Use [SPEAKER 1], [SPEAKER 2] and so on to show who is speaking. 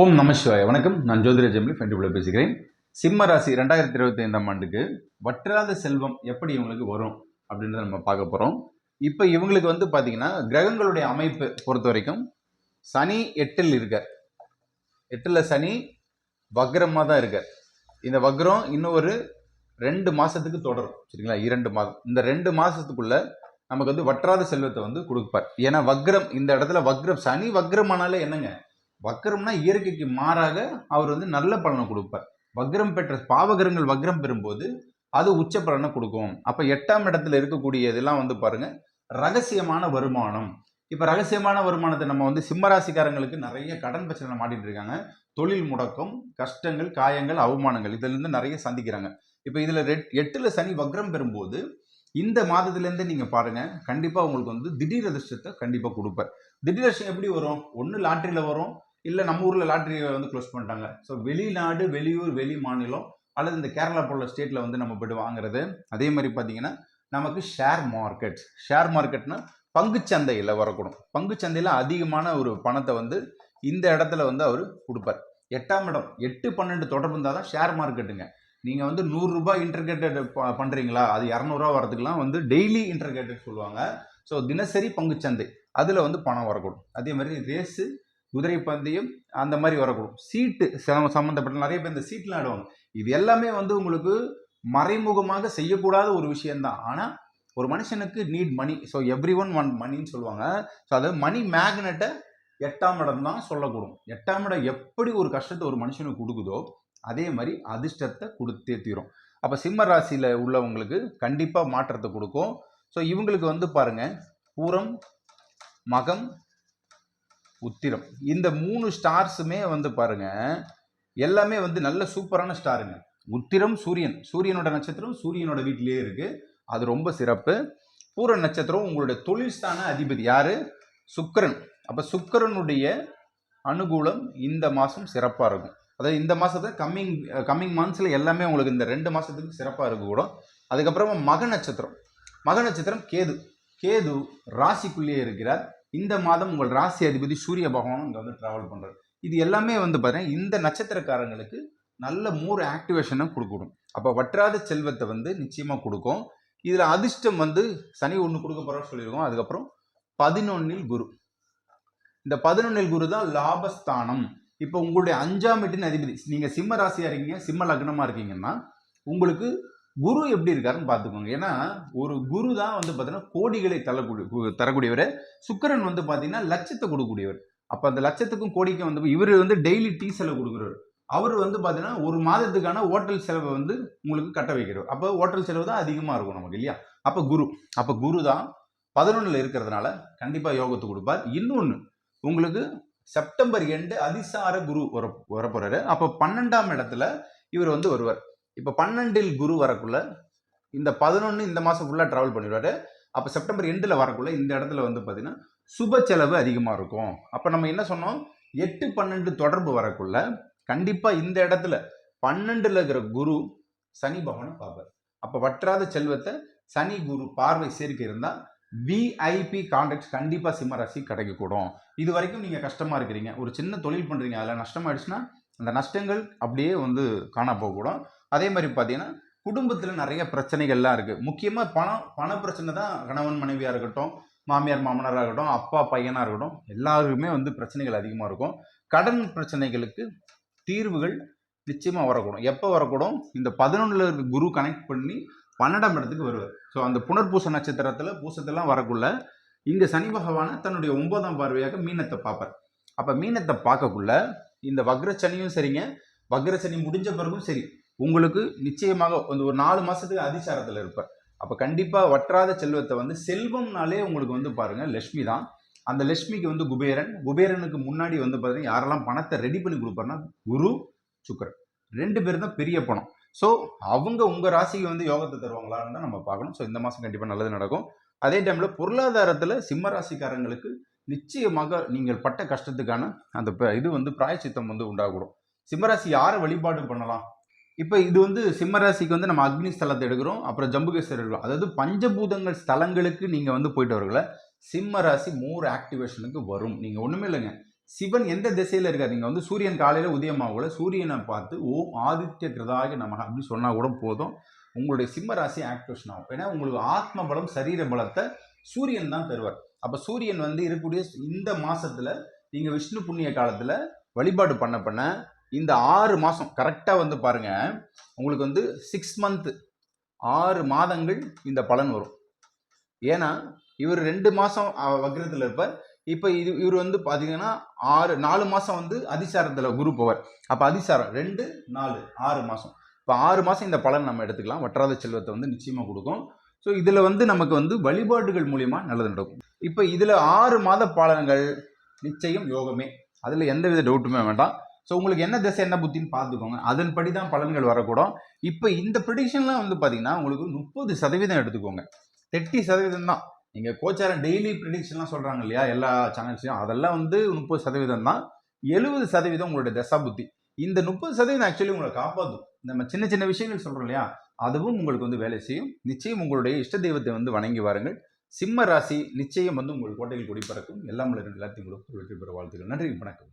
[SPEAKER 1] ஓம் நம வணக்கம். நான் ஜோதிர ஜெமிலி ஃபென்டிபிள் பேசுகிறேன் சிம்ம ராசி ரெண்டாயிரத்தி இருபத்தி ஐந்தாம் ஆண்டுக்கு வற்றாத செல்வம் எப்படி இவங்களுக்கு வரும் அப்படின்றத நம்ம பார்க்க போகிறோம் இப்போ இவங்களுக்கு வந்து பார்த்தீங்கன்னா கிரகங்களுடைய அமைப்பு பொறுத்த வரைக்கும் சனி எட்டில் இருக்கார். எட்டில் சனி வக்ரமாக தான் இருக்கார். இந்த வக்ரம் இன்னும் ஒரு ரெண்டு மாதத்துக்கு தொடரும். சரிங்களா? இரண்டு மாதம். இந்த ரெண்டு மாதத்துக்குள்ள நமக்கு வந்து வற்றாத செல்வத்தை வந்து கொடுப்பார். ஏன்னா வக்ரம் இந்த இடத்துல வக்ரம் சனி வக்ரமானாலே என்னங்க? வக்ரம்னா இயற்கைக்கு மாறாக அவர் வந்து நல்ல பலனை கொடுப்பார். வக்ரம் பெற்ற பாவகரங்கள் வக்ரம் பெறும்போது அது உச்ச பலனை கொடுக்கும். அப்போ எட்டாம் இடத்துல இருக்கக்கூடிய இதெல்லாம் வந்து பாருங்க ரகசியமான வருமானம். இப்போ ரகசியமான வருமானத்தை நம்ம வந்து சிம்மராசிக்காரங்களுக்கு நிறைய கடன் பிரச்சனை மாட்டிட்டு இருக்காங்க. தொழில் முடக்கம் கஷ்டங்கள் காயங்கள் அவமானங்கள் இதிலிருந்து நிறைய சந்திக்கிறாங்க. இப்போ இதில் ரெட் எட்டில் சனி வக்ரம் பெறும்போது இந்த மாதத்துலேருந்து நீங்கள் பாருங்கள் கண்டிப்பாக உங்களுக்கு வந்து திடீர் அதிர்ஷ்டத்தை கண்டிப்பாக கொடுப்பார். திடீர் அதிர்ஷ்டம் எப்படி வரும்? ஒன்று லாட்ரியில் வரும் இல்லை நம்ம ஊரில் லாட்ரி வந்து க்ளோஸ் பண்ணிட்டாங்க. ஸோ வெளிநாடு வெளியூர் வெளி மாநிலம் அல்லது இந்த கேரளா போல ஸ்டேட்டில் வந்து நம்ம போய்ட்டு வாங்குறது. அதே மாதிரி பார்த்தீங்கன்னா நமக்கு ஷேர் மார்க்கெட் ஷேர் மார்க்கெட்னா பங்குச்சந்தையில் வரக்கூடும். பங்குச்சந்தையில் அதிகமான ஒரு பணத்தை வந்து இந்த இடத்துல வந்து அவர் கொடுப்பார். எட்டாம் இடம் எட்டு பன்னெண்டு தொடர்பு இருந்தால் தான் ஷேர் மார்க்கெட்டுங்க நீங்கள் வந்து நூறுரூபா இன்டர்கேட்டட் பண்ணுறீங்களா அது இரநூறுவா வரதுக்குலாம் வந்து டெய்லி இன்டர்கேட்டட் சொல்லுவாங்க. ஸோ தினசரி பங்குச்சந்தை. அதில் வந்து பணம் வரக்கூடும். அதே மாதிரி ரேஸு குதிரை பந்தயம் அந்த மாதிரி வரக்கூடும். சீட்டு சம்ம- சம்மந்தப்பட்ட நிறைய பேர் இந்த சீட்லாம் ஆடுவாங்க இது எல்லாமே வந்து உங்களுக்கு மறைமுகமாக செய்யக்கூடாத ஒரு விஷயம்தான். ஆனால் ஒரு மனுஷனுக்கு need money so every one one மணின்னு சொல்லுவாங்க ஸோ அதாவது மணி மேக்னெட்டை எட்டாம் இடம் தான் சொல்லக்கூடும். எட்டாம் இடம் எப்படி ஒரு கஷ்டத்தை ஒரு மனுஷனுக்கு கொடுக்குதோ அதே மாதிரி அதிர்ஷ்டத்தை கொடுத்தே தீரும். அப்போ சிம்ம ராசியில் உள்ளவங்களுக்கு கண்டிப்பாக மாற்றத்தை கொடுக்கும். ஸோ இவங்களுக்கு வந்து பாருங்கள் பூரம் மகம் உத்திரம். இந்த மூணு ஸ்டார்ஸுமே வந்து பாருங்க எல்லாமே வந்து நல்ல சூப்பரான ஸ்டாருங்க. உத்திரம் சூரியன். சூரியனோட நட்சத்திரம் சூரியனோட வீட்டிலேயே இருக்கு. அது ரொம்ப சிறப்பு. பூர நட்சத்திரம் உங்களுடைய தொழில்ஸ்தான அதிபதி யாரு? சுக்கிரன். அப்ப சுக்கரனுடைய அனுகூலம் இந்த மாசம் சிறப்பா இருக்கும். அதாவது இந்த மாசத்துல கம்மிங் கம்மிங் மந்த்ஸ்ல எல்லாமே உங்களுக்கு இந்த ரெண்டு மாசத்துக்கு சிறப்பா இருக்கக்கூடும். அதுக்கப்புறமா மக நட்சத்திரம் மக நட்சத்திரம் கேது. கேது ராசிக்குள்ளேயே இருக்கிறார். இந்த மாதம் உங்கள் ராசி அதிபதி சூரிய பகவானும் இங்கே வந்து ட்ராவல் பண்ணுறாரு இது எல்லாமே வந்து பார்த்தீங்கன்னா இந்த நட்சத்திரக்காரங்களுக்கு நல்ல மூர் ஆக்டிவேஷனை கொடுக்கணும். அப்போ வற்றாத செல்வத்தை வந்து நிச்சயமாக கொடுக்கும். இதில் அதிர்ஷ்டம் வந்து சனி ஒன்று கொடுக்க போகிறோம் சொல்லியிருக்கோம். அதுக்கப்புறம் பதினொன்னில் குரு. இந்த பதினொன்னில் குரு தான் லாபஸ்தானம். இப்போ உங்களுடைய அஞ்சாம் வீட்டின் அதிபதி நீங்கள் சிம்ம ராசியாக இருக்கீங்க சிம்ம லக்னமாக இருக்கீங்கன்னா உங்களுக்கு குரு எப்படி இருக்காருன்னு பார்த்துக்கோங்க. ஏன்னா ஒரு குரு தான் வந்து பார்த்தீங்கன்னா கோடிகளை தரக்கூடிய தரக்கூடியவர். சுக்கிரன் வந்து பார்த்தீங்கன்னா லட்சத்தை கொடுக்கக்கூடியவர். அப்போ அந்த லட்சத்துக்கும் கோடிக்கும் வந்து இவர் வந்து டெய்லி டீ செலவு கொடுக்குறவர் அவர் வந்து பார்த்தீங்கன்னா ஒரு மாதத்துக்கான ஹோட்டல் செலவை வந்து உங்களுக்கு கட்ட வைக்கிறவர் அப்போ ஹோட்டல் செலவு தான் அதிகமாக இருக்கும் நமக்கு இல்லையா? அப்போ குரு அப்போ குரு தான் பதினொன்றில் இருக்கிறதுனால கண்டிப்பாக யோகத்தை கொடுப்பார். இன்னொன்று உங்களுக்கு செப்டம்பர் எண்டு அதிசார குரு வர வரப்போறாரு. அப்போ பன்னெண்டாம் இடத்துல இவர் வந்து வருவார். இப்போ பன்னெண்டில் குரு வரக்குள்ள இந்த பதினொன்று இந்த மாதம் ஃபுல்லாக ட்ராவல் பண்ணிடுவாரு. அப்போ செப்டம்பர் எண்டில் வரக்குள்ள இந்த இடத்துல வந்து பார்த்தீங்கன்னா சுப செலவு அதிகமாக இருக்கும். அப்போ நம்ம என்ன சொன்னோம்? எட்டு பன்னெண்டு தொடர்பு வரக்குள்ள கண்டிப்பாக இந்த இடத்துல பன்னெண்டில் இருக்கிற குரு சனி பகவானை பார்ப்பார். அப்போ வற்றாத செல்வத்தை சனி குரு பார்வை சேர்க்கை இருந்தால் விஐபி கான்ட்ராக்ட் கண்டிப்பாக சிம்மராசி கிடைக்கக்கூடும். இது வரைக்கும் நீங்கள் கஷ்டமாக இருக்கிறீங்க. ஒரு சின்ன தொழில் பண்ணுறீங்க அதில் நஷ்டமாயிடுச்சுன்னா அந்த நஷ்டங்கள் அப்படியே வந்து காணா போகக்கூடும். அதே மாதிரி பார்த்தீங்கன்னா குடும்பத்தில் நிறைய பிரச்சனைகள்லாம் இருக்குது முக்கியமாக பணம் பண பிரச்சனை தான் கணவன் மனைவியாக இருக்கட்டும் மாமியார் மாமனாராக இருக்கட்டும் அப்பா பையனாக இருக்கட்டும் எல்லாருக்குமே வந்து பிரச்சனைகள் அதிகமாக இருக்கும். கடன் பிரச்சனைகளுக்கு தீர்வுகள் நிச்சயமாக வரக்கூடும். எப்போ வரக்கூடும்? இந்த பதினொன்றில் இருக்க குரு கனெக்ட் பண்ணி பன்னெண்டாம் இடத்துக்கு வருவார். ஸோ அந்த புனர்பூச நட்சத்திரத்தில் பூசத்தெல்லாம் வரக்குள்ள இங்கே சனி பகவானை தன்னுடைய ஒன்பதாம் பார்வையாக மீனத்தை பார்ப்பார். அப்போ மீனத்தை பார்க்கக்குள்ள இந்த வக்ரச்சனியும் சரிங்க. வக்ரச்சனி முடிஞ்ச பிறகும் சரி உங்களுக்கு நிச்சயமாக வந்து ஒரு நாலு மாதத்துக்கு அதிசாரத்தில் இருப்பார் அப்போ கண்டிப்பாக வற்றாத செல்வத்தை வந்து செல்வம்னாலே உங்களுக்கு வந்து பாருங்கள் லட்சுமி தான். அந்த லட்சுமிக்கு வந்து குபேரன். குபேரனுக்கு முன்னாடி வந்து பார்த்தீங்கன்னா யாரெல்லாம் பணத்தை ரெடி பண்ணி கொடுப்பாருன்னா குரு சுக்கரன். ரெண்டு பேரும் தான் பெரிய பணம். ஸோ அவங்க உங்கள் ராசிக்கு வந்து யோகத்தை தருவாங்களான்னு தான் நம்ம பார்க்கணும். ஸோ இந்த மாதம் கண்டிப்பாக நல்லது நடக்கும். அதே டைமில் பொருளாதாரத்தில் சிம்ம ராசிக்காரங்களுக்கு நிச்சயமாக நீங்கள் பட்ட கஷ்டத்துக்கான அந்த ப- இது வந்து பிராயச்சித்தம் வந்து உண்டாகக்கூடும் சிம்மராசி யாரை வழிபாடு பண்ணலாம்? இப்போ இது வந்து சிம்மராசிக்கு வந்து நம்ம அக்னி ஸ்தலத்தை எடுக்கிறோம் அப்புறம் ஜம்புகேஸ்வரர் எடுக்கிறோம். அதாவது பஞ்சபூதங்கள் ஸ்தலங்களுக்கு நீங்கள் வந்து போயிட்டு வரல சிம்ம ராசி மோர் ஆக்டிவேஷனுக்கு வரும். நீங்கள் ஒன்றுமே இல்லைங்க. சிவன் எந்த திசையில் இருக்கார்? நீங்கள் வந்து சூரியன் காலையில் உதயமாகல சூரியனை பார்த்து ஓம் ஆதித்ய கிருதாக நமக அப்படின்னு சொன்னால் கூட போதும். உங்களுடைய சிம்ம ராசி ஆக்டிவேஷன் ஆகும். ஏன்னா உங்களுக்கு ஆத்ம பலம் சரீர பலத்தை சூரியன் தான் தருவார். அப்போ சூரியன் வந்து இருக்கக்கூடிய இந்த மாதத்தில் நீங்கள் விஷ்ணு புண்ணிய காலத்தில் வழிபாடு பண்ண பண்ண இந்த ஆறு மாதம் கரெக்டாக வந்து பாருங்க. உங்களுக்கு வந்து சிக்ஸ் மந்த் ஆறு மாதங்கள் இந்த பலன் வரும். ஏன்னா இவர் ரெண்டு மாதம் அஹ், இருப்பார். இப்போ இது இவர் வந்து பார்த்தீங்கன்னா ஆறு நாலு மாதம் வந்து அதிசாரத்தில் குரு போவார். அப்போ அதிசாரம் ரெண்டு நாலு ஆறு மாதம் இப்போ ஆறு மாதம் இந்த பலன் நம்ம எடுத்துக்கலாம். வற்றாத செல்வத்தை வந்து நிச்சயமாக கொடுக்கும். ஸோ இதில் வந்து நமக்கு வந்து வழிபாடுகள் மூலிமா நல்லது நடக்கும். இப்போ இதில் ஆறு மாத பலன்கள் நிச்சயம் யோகமே. அதில் எந்த வித டவுட்டுமே வேண்டாம். ஸோ உங்களுக்கு என்ன திசை என்ன புத்தின்னு பார்த்துக்கோங்க. அதன்படி தான் பலன்கள் வரக்கூடும். இப்போ இந்த ப்ரிடிக்ஷன்லாம் வந்து பார்த்தீங்கன்னா உங்களுக்கு முப்பது சதவீதம் எடுத்துக்கோங்க. தேர்ட்டி சதவீதம் தான். நீங்கள் கோச்சாரம் டெய்லி ப்ரிடிக்ஷன்லாம் சொல்கிறாங்க இல்லையா எல்லா சேனல்ஸையும் அதெல்லாம் வந்து முப்பது சதவீதம் தான். எழுபது சதவீதம் உங்களுடைய தசா புத்தி. இந்த முப்பது சதவீதம் ஆக்சுவலி உங்களை காப்பாற்றும் நம்ம சின்ன சின்ன விஷயங்கள் சொல்கிறோம் இல்லையா அதுவும் உங்களுக்கு வந்து வேலை செய்யும். நிச்சயம் உங்களுடைய இஷ்ட தெய்வத்தை வந்து வணங்கி வாருங்கள். சிம்ம ராசி நிச்சயம் வந்து உங்கள் கோட்டையில் குடிப்பறக்கும் எல்லாம் எல்லாத்தையும் கூட வெற்றி பெற வாழ்த்துக்கள். நன்றி வணக்கம்.